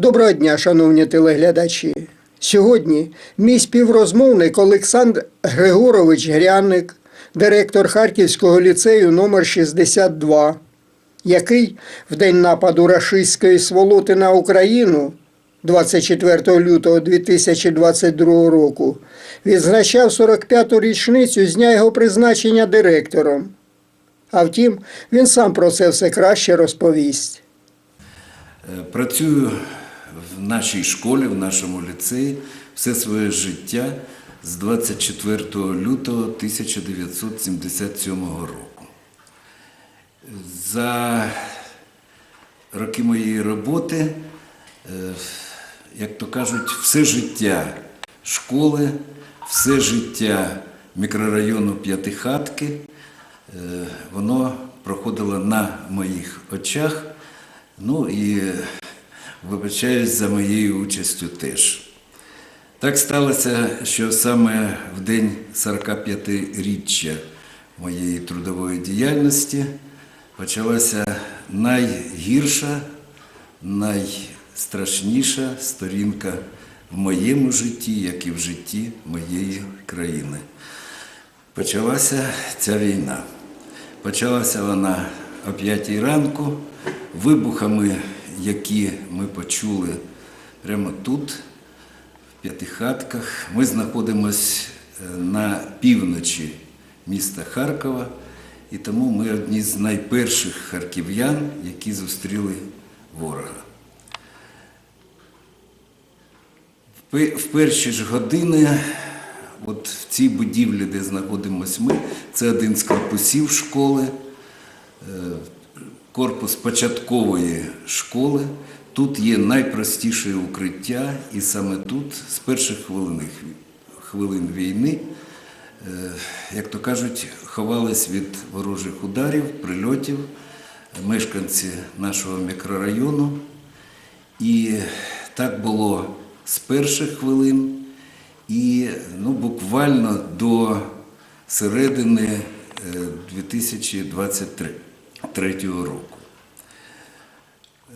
Доброго дня, шановні телеглядачі. Сьогодні мій співрозмовник Олександр Григорович Гряник, директор Харківського ліцею номер 62, який в день нападу рашистської сволоти на Україну 24 лютого 2022 року відзначав 45-ту річницю з дня його призначення директором. А втім, він сам про це все краще розповість. Е, Працюю в нашій школі, в нашому ліцеї все своє життя з 24 лютого 1977 року. За роки моєї роботи, е, як то кажуть, все життя школи, все життя мікрорайону П'ятихатки, е, воно проходило на моїх очах. Ну і вибачаюсь за моєю участю теж. Так сталося, що саме в день 45-річчя моєї трудової діяльності почалася найгірша, найстрашніша сторінка в моєму житті, як і в житті моєї країни. Почалася ця війна. Почалася вона о 5 ранку вибухами, які ми почули прямо тут, в п'ятихатках. Ми знаходимося на півночі міста Харкова, і тому ми одні з найперших харків'ян, які зустріли ворога. В перші ж години, от в цій будівлі, де знаходимося ми, це один з корпусів школи, е, корпус початкової школи. Тут є найпростіше укриття, і саме тут, з перших хвилин, війни, е, як то кажуть, ховались від ворожих ударів, прильотів, мешканці нашого мікрорайону. І так було з перших хвилин і ну, буквально до середини е, 2023 третього року.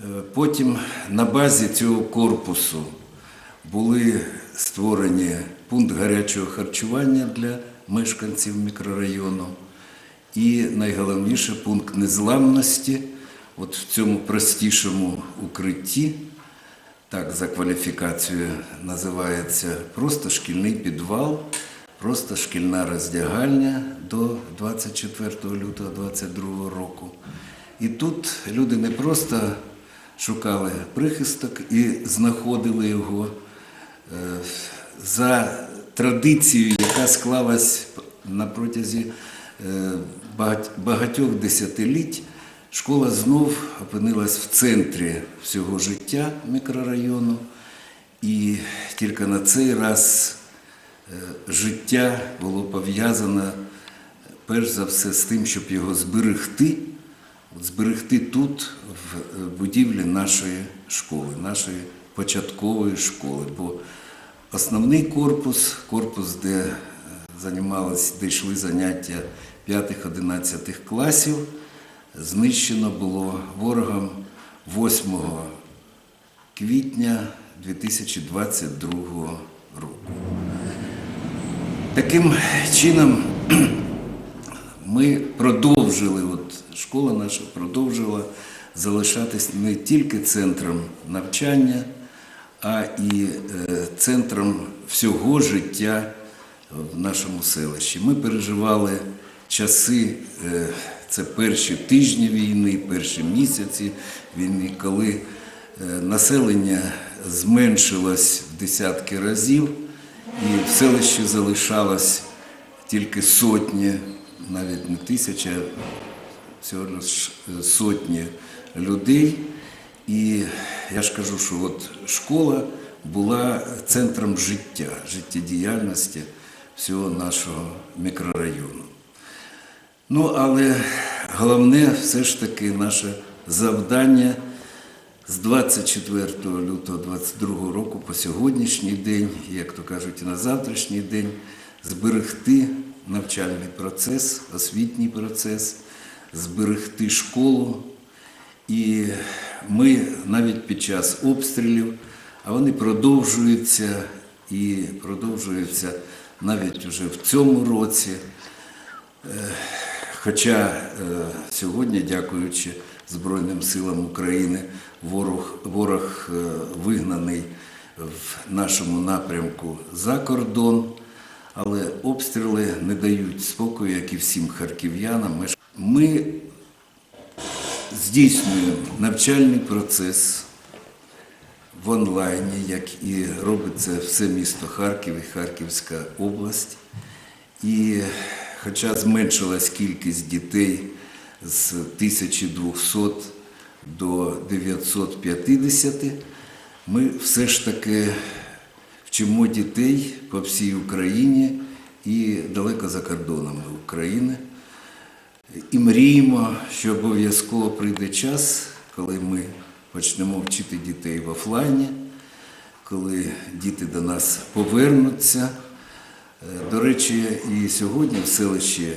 Е, потім на базі цього корпусу були створені пункт гарячого харчування для мешканців мікрорайону і найголовніше пункт незламності от в цьому простішому укритті. Так, за кваліфікацією називається просто шкільний підвал просто шкільна роздягальня до 24 лютого 2022 року. І тут люди не просто шукали прихисток і знаходили його е, за традицією, яка склалась на протязі е, багатьох десятиліть. Школа знов опинилась в центрі всього життя мікрорайону, і тільки на цей раз життя було пов'язане перш за все з тим, щоб його зберегти, зберегти тут, в е, будівлі нашої школи, нашої початкової школи. Бо основний корпус, корпус, де е, займались, де йшли заняття 5-11 класів, знищено було ворогом 8 квітня 2022 року. Таким чином ми продовжили, от школа наша продовжила залишатись не тільки центром навчання, а і е, центром всього життя в нашому селищі. Ми переживали часи, е, це перші тижні війни, перші місяці війни, коли е, населення зменшилось в десятки разів, і в селищі залишалось тільки сотні, навіть не тисяча, всього лиш е, сотні людей. І я ж кажу, що от школа була центром життя, життєдіяльності всього нашого мікрорайону. Ну, але головне все ж таки наше завдання з 24 лютого 2022 року по сьогоднішній день, як то кажуть, і на завтрашній день, зберегти навчальний процес, освітній процес, зберегти школу І ми навіть під час обстрілів, а вони продовжуються і продовжуються навіть вже в цьому році. Хоча е, сьогодні, дякуючи Збройним силам України, ворог, ворог е, вигнаний в нашому напрямку за кордон, але обстріли не дають спокою, як і всім харків'янам. Ми здійснюємо навчальний процес в онлайні, як і робить це все місто Харків і Харківська область. І хоча зменшилась кількість дітей з 1200 до 950, ми все ж таки вчимо дітей по всій Україні і далеко за кордонами України. І мріємо, що обов'язково прийде час, коли ми почнемо вчити дітей в офлайні, коли діти до нас повернуться. Е, До речі, і сьогодні в селищі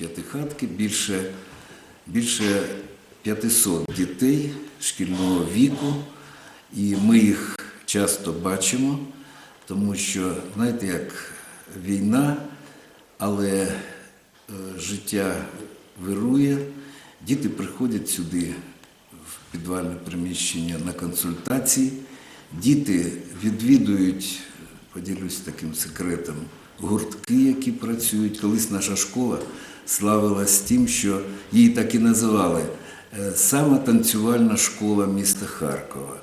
П'ятихатки більше, більше 500 дітей шкільного віку, і ми їх часто бачимо, тому що, знаєте, як війна, але е, життя вирує, діти приходять сюди в підвальне приміщення на консультації. Діти відвідують, поділюсь таким секретом, гуртки, які працюють. Колись наша школа славилась тим, що її так і називали е, саме танцювальна школа міста Харкова.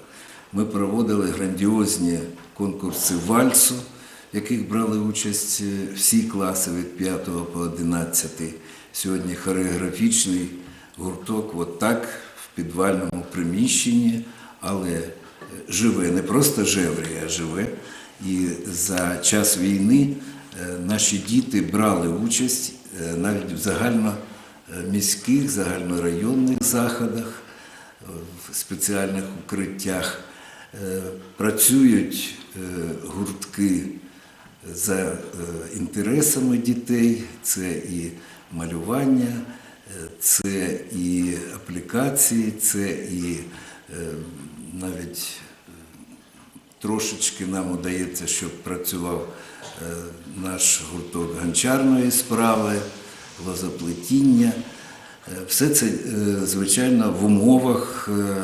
Ми проводили грандіозні конкурси вальсу, в яких брали участь е, всі класи від 5 по 11. Сьогодні хореографічний гурток от так в підвальному приміщенні, але е, живе, не просто жевріє, а живе. І за час війни наші діти брали участь навіть в загальноміських, загальнорайонних заходах, е, в спеціальних укриттях. Е, Працюють е, гуртки за е, інтересами дітей, це і малювання, е, це і аплікації, це і е, навіть е, трошечки нам удається, щоб працював е, наш гурток гончарної справи, лозоплетіння. Е, Все це, е, звичайно, в умовах е,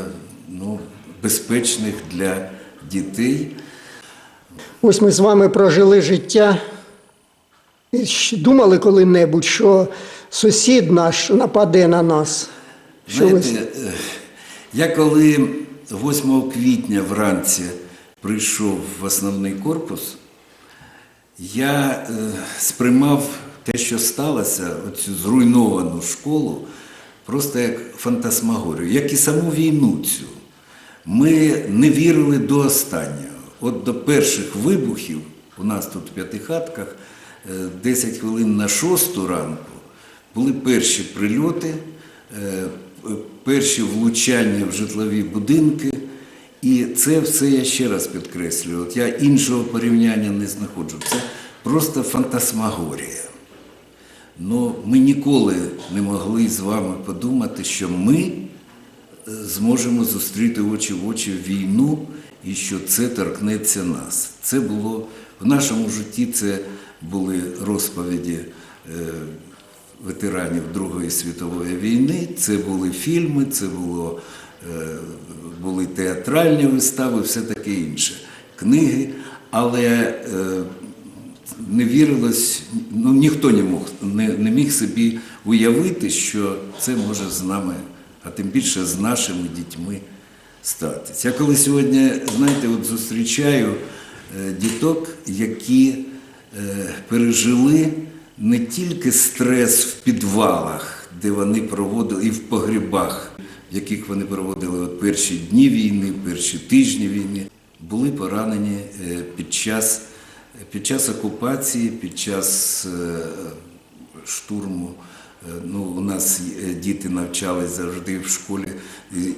ну, безпечних для дітей. Ось ми з вами прожили життя. І Думали коли-небудь, що сусід наш нападе на нас. Що. Знаєте, е, я коли 8 квітня вранці прийшов в основний корпус, я е, сприймав те, що сталося, оцю зруйновану школу, просто як фантасмагорію, як і саму війну цю. Ми не вірили до останнього. От до перших вибухів, у нас тут в п'ятихатках, е, 10 хвилин на 6 ранку, були перші прильоти, е, перші влучання в житлові будинки. І це все я ще раз підкреслюю. От я іншого порівняння не знаходжу. Це просто фантасмагорія. Ну, ми ніколи не могли з вами подумати, що ми е, зможемо зустріти очі в очі війну і що це торкнеться нас. Це було в нашому житті. Це були розповіді е, ветеранів Другої світової війни, це були фільми, це було, е, були театральні вистави, все таке інше, книги. Але е, не вірилось, ну ніхто не мог, не, не міг собі уявити, що це може з нами, а тим більше з нашими дітьми статися. Я коли сьогодні, знаєте, от зустрічаю е, діток, які е, пережили не тільки стрес в підвалах, де вони проводили, і в погрібах, яких вони проводили от перші дні війни, перші тижні війни, були поранені е, під час, під час окупації, під час е, штурму. Е, Ну, у нас діти навчались завжди в школі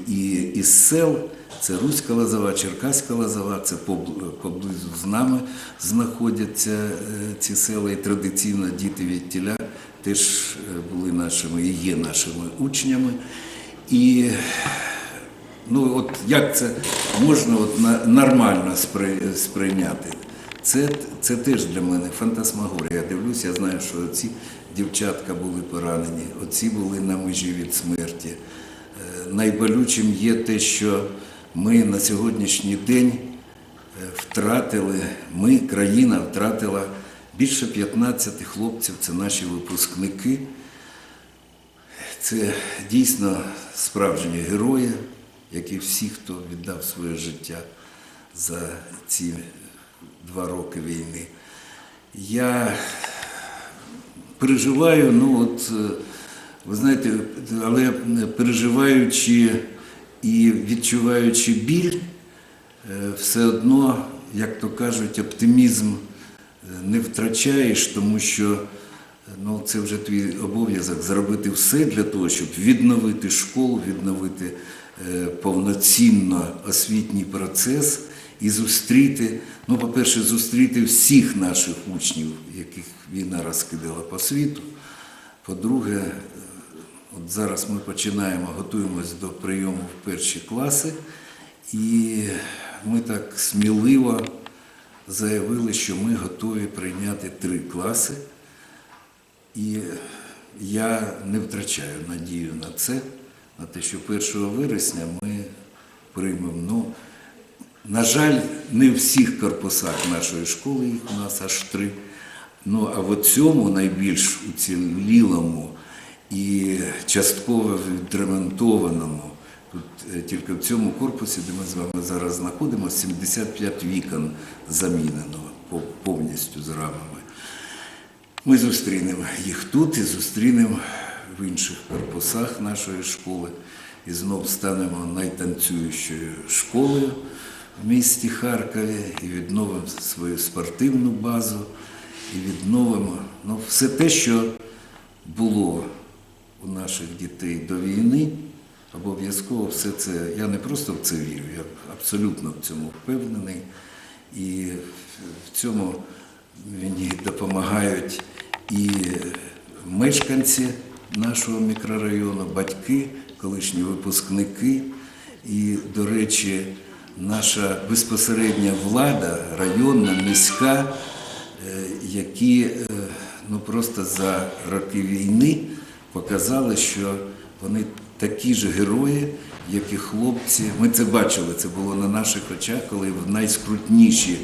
і- із сел. Це Руська Лозова, Черкаська Лозова, це поблизу з нами знаходяться ці села. І традиційно діти від тіля теж були нашими і є нашими учнями. І ну, от як це можна от нормально сприйняти? Це, це теж для мене фантасмагорія. Я дивлюся, я знаю, що ці дівчатка були поранені, оці були на межі від смерті. Е, Найболючим є те, що ми на сьогоднішній день е, втратили, ми, країна втратила більше 15 хлопців, це наші випускники. Це дійсно справжні герої, як і всі, хто віддав своє життя за ці два роки війни. Я переживаю, ну от, е, ви знаєте, але переживаючи і відчуваючи біль, е, все одно, як то кажуть, оптимізм е, не втрачаєш, тому що ну, це вже твій обов'язок зробити все для того, щоб відновити школу, відновити е, повноцінно освітній процес і зустріти, ну, по-перше, зустріти всіх наших учнів, яких війна розкидала по світу. По-друге, е, от зараз ми починаємо, готуємось до прийому в перші класи, і ми так сміливо заявили, що ми готові прийняти три класи. І я не втрачаю надію на це, на те, що 1 вересня ми приймемо. Ну, на жаль, не в всіх корпусах нашої школи, їх у нас аж три. Ну, а в цьому найбільш уцілілому і частково відремонтованому, тут е, тільки в цьому корпусі, де ми з вами зараз знаходимося, 75 вікон замінено повністю з рамами. Ми зустрінемо їх тут і зустрінемо в інших корпусах нашої школи. І знов станемо найтанцюючою школою в місті Харкові і відновимо свою спортивну базу, і відновимо ну, все те, що було у наших дітей до війни. Обов'язково все це. Я не просто в це вірю, я абсолютно в цьому впевнений. І в цьому мені допомагають і мешканці нашого мікрорайону, батьки, колишні випускники. І, до речі, наша безпосередня влада, районна, міська, е, які е, ну, просто за роки війни показали, що вони такі ж герої, як і хлопці. Ми це бачили, це було на наших очах, коли в найскрутніші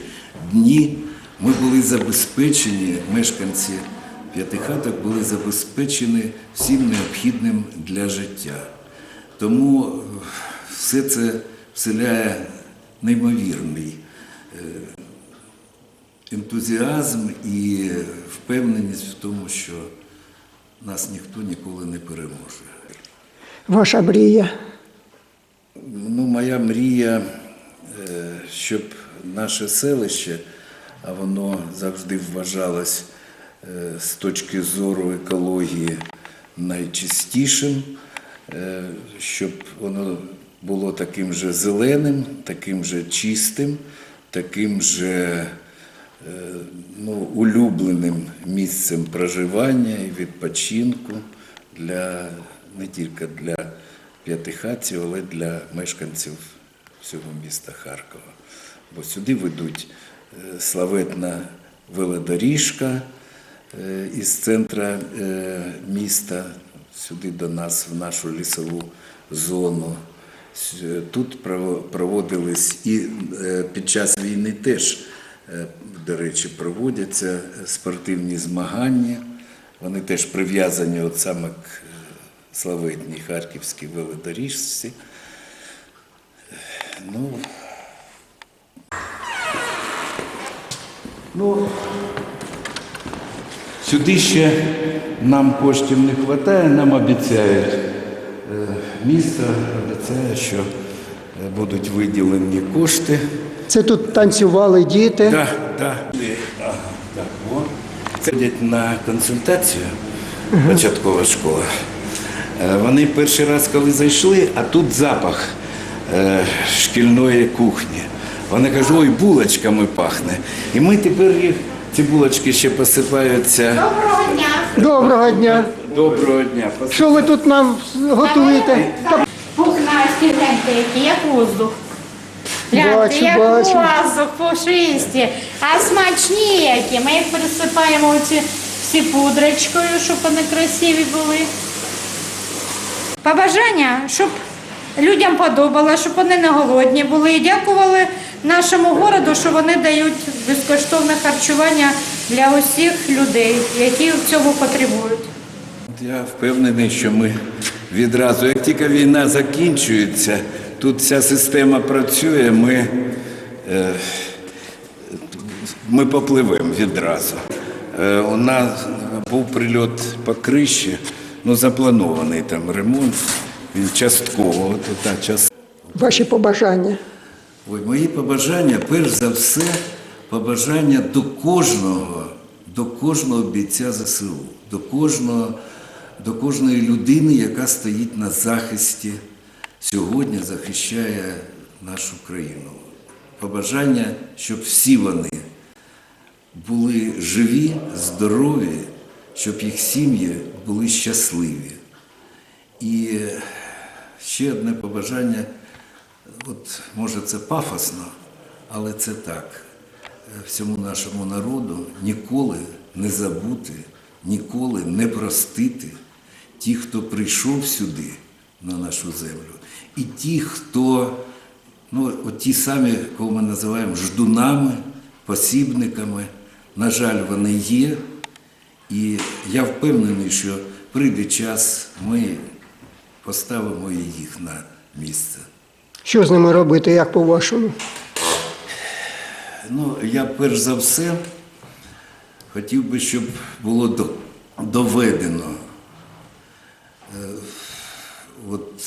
дні ми були забезпечені, мешканці п'ятихаток були забезпечені всім необхідним для життя. Тому е, все це вселяє неймовірний е, ентузіазм і впевненість в тому, що нас ніхто ніколи не переможе. Ваша мрія. Ну, моя мрія, е, щоб наше селище, а воно завжди вважалось е, з точки зору екології найчистішим, е, щоб воно було таким же зеленим, таким же чистим, таким же е, ну, улюбленим місцем проживання і відпочинку для не тільки для п'ятихатців, але й для мешканців всього міста Харкова. Бо сюди ведуть е, славетна велодоріжка е, із центра е, міста, сюди до нас, в нашу лісову зону. Тут проводились і е, під час війни теж, е, до речі, проводяться спортивні змагання. Вони теж прив'язані от саме к е, славетній харківській велодоріжці. Ну, ну, сюди ще нам коштів не вистачає, нам обіцяють. Е, Місто обіцяє, що е, будуть виділені кошти. Це тут танцювали діти. Так, так. Ага, так, о. Це ходять на консультацію початкова школа. Е, Вони перший раз, коли зайшли, а тут запах шкільної кухні. Вони кажуть, ой, булочками пахне. І ми тепер їх, ці булочки ще посипаються. Доброго дня! Доброго дня. Доброго дня. Що ви тут нам готуєте? Пухнасті гляньте, які, як воздух. Гляньте, Бачу, як бачу. воздух, пушисті. А смачні які. Ми їх присипаємо оці всі пудрочкою, щоб вони красиві були. Побажання, щоб людям подобалося, щоб вони не голодні були. І дякували нашому городу, що вони дають безкоштовне харчування для усіх людей, які в цьому потребують. Я впевнений, що ми відразу, як тільки війна закінчується, тут вся система працює, ми, е, ми попливемо відразу. Е, у нас був прильот по криші, ну запланований там ремонт, він частково, от та частина. Ваші побажання. Ой, мої побажання, перш за все, побажання до кожного, до кожного бійця ЗСУ, до кожного, до кожної людини, яка стоїть на захисті, сьогодні захищає нашу країну. Побажання, щоб всі вони були живі, здорові, щоб їх сім'ї були щасливі. І ще одне побажання, от може це пафосно, але це так. Е, Всьому нашому народу ніколи не забути, ніколи не простити ті, хто прийшов сюди на нашу землю, і ті, хто, ну, от ті самі, кого ми називаємо ждунами, посібниками, на жаль, вони є. І я впевнений, що прийде час, ми поставимо їх на місце. Що з ними робити, як по-вашому? Ну, я перш за все хотів би, щоб було доведено, е, от,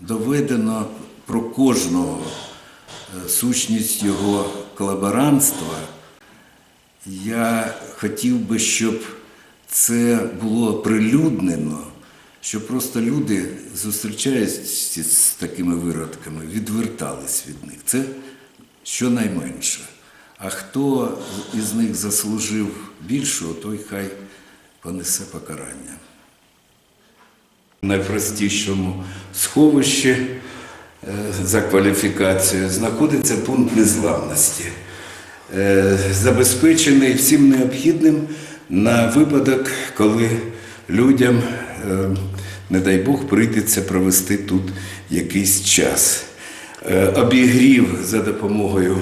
доведено про кожного е, сущність його колаборантства. Я хотів би, щоб це було прилюднено, щоб просто люди, зустрічаючись з такими виродками, відвертались від них. Це щонайменше. А хто із них заслужив більшого, той хай понесе покарання. В найпростішому сховищі е, за кваліфікацією знаходиться пункт незламності, е, забезпечений всім необхідним на випадок, коли людям, не дай Бог, прийдеться провести тут якийсь час. Е, Обігрів за допомогою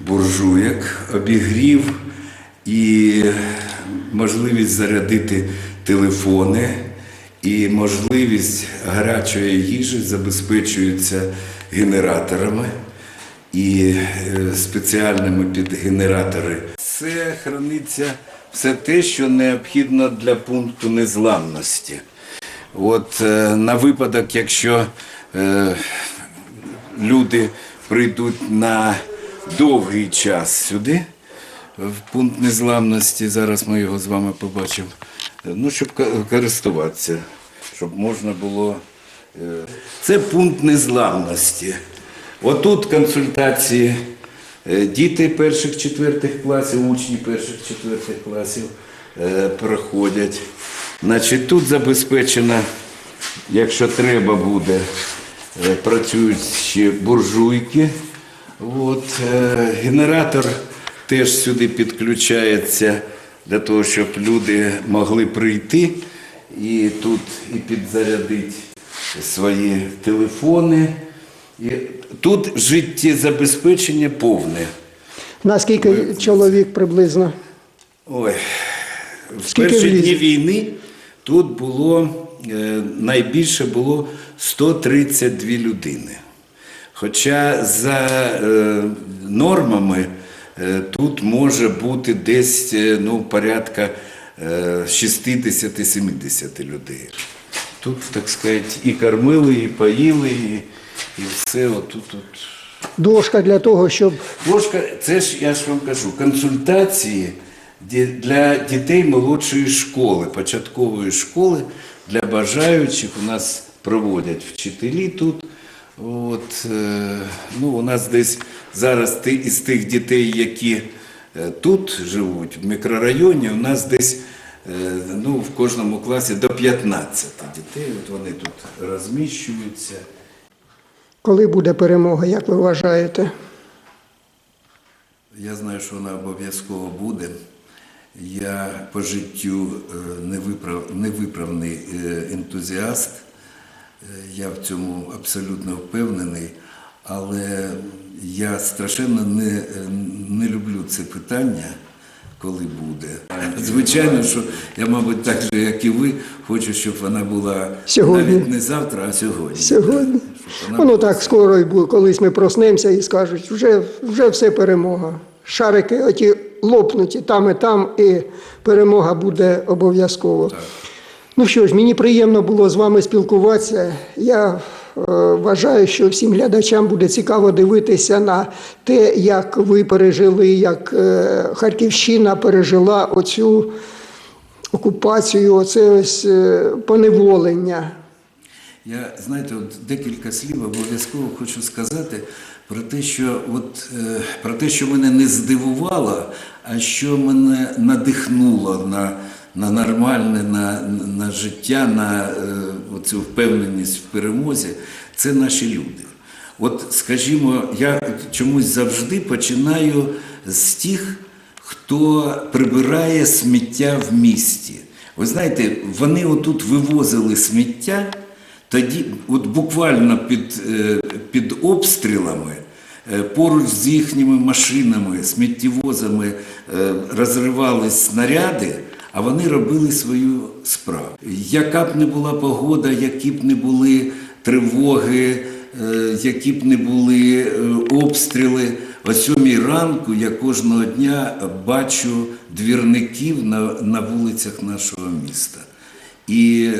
буржуєк, обігрів і можливість зарядити телефони, і можливість гарячої їжі забезпечуються генераторами і е, спеціальними під генератори. Це храниться все те, що необхідно для пункту незламності. От е, на випадок, якщо е, люди прийдуть на довгий час сюди, в пункт незламності, зараз ми його з вами побачимо, е, ну, щоб користуватися, щоб можна було. е, Це пункт незламності. Отут консультації е, діти перших четвертих класів, учні перших четвертих класів е, проходять. Значить, тут забезпечено, якщо треба буде, е, працюють ще буржуйки. От, е, генератор теж сюди підключається для того, щоб люди могли прийти і тут і підзарядити свої телефони. І тут життєзабезпечення повне. Наскільки чоловік приблизно? Ой, в Скільки перші дні війни тут було е, найбільше було 132 людини. Хоча за е, нормами е, тут може бути десь ну, порядка е, 60-70 людей. Тут, так сказати, і кормили, і поїли, і, і все отут. От. Дошка для того, щоб Ложка, це ж я ж вам кажу, консультації для дітей молодшої школи, початкової школи, для бажаючих у нас проводять вчителі тут. От, е, ну, у нас десь зараз із тих дітей, які е, тут живуть, в мікрорайоні, у нас десь е, ну, в кожному класі до 15 дітей. От вони тут розміщуються. Коли буде перемога, як ви вважаєте? Я знаю, що вона обов'язково буде. Я по життю е, невиправ, невиправний е, ентузіаст. Е, Я в цьому абсолютно впевнений, але я страшенно не, не люблю це питання, коли буде. Звичайно, що я, мабуть, так же, як і ви, хочу, щоб вона була Сьогодні. навіть не завтра, а сьогодні. Сьогодні. Воно була так скоро і буде, колись ми проснемося і скажуть, вже, вже все перемога. Шарики оті лопнуті там і там, і перемога буде обов'язково. Ну що ж, мені приємно було з вами спілкуватися. Я е, вважаю, що всім глядачам буде цікаво дивитися на те, як ви пережили, як е, Харківщина пережила оцю окупацію, оце ось е, поневолення. Я знаєте, от декілька слів обов'язково хочу сказати про те, що от е, про те, що мене не здивувало, а що мене надихнуло на, на нормальне, на, на життя, на е, цю впевненість в перемозі, це наші люди. От, скажімо, я чомусь завжди починаю з тих, хто прибирає сміття в місті. Ви знаєте, вони отут вивозили сміття, тоді, от буквально під, е, під обстрілами, е, поруч з їхніми машинами, сміттєвозами е, розривались снаряди, а вони робили свою справу. Яка б не була погода, які б не були тривоги, які б не були обстріли. О сьомій ранку я кожного дня бачу двірників на, на вулицях нашого міста. І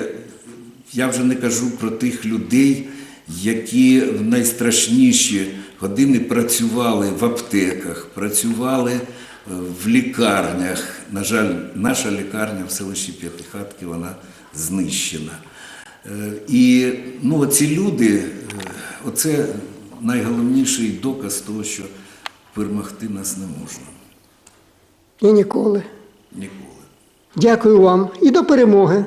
я вже не кажу про тих людей, які в найстрашніші години працювали в аптеках, працювали е, в лікарнях. На жаль, наша лікарня в селищі П'ятихатки вона знищена. Е, І ну, ці люди, е, оце найголовніший доказ того, що перемогти нас не можна І ніколи. ніколи. Дякую вам і до перемоги.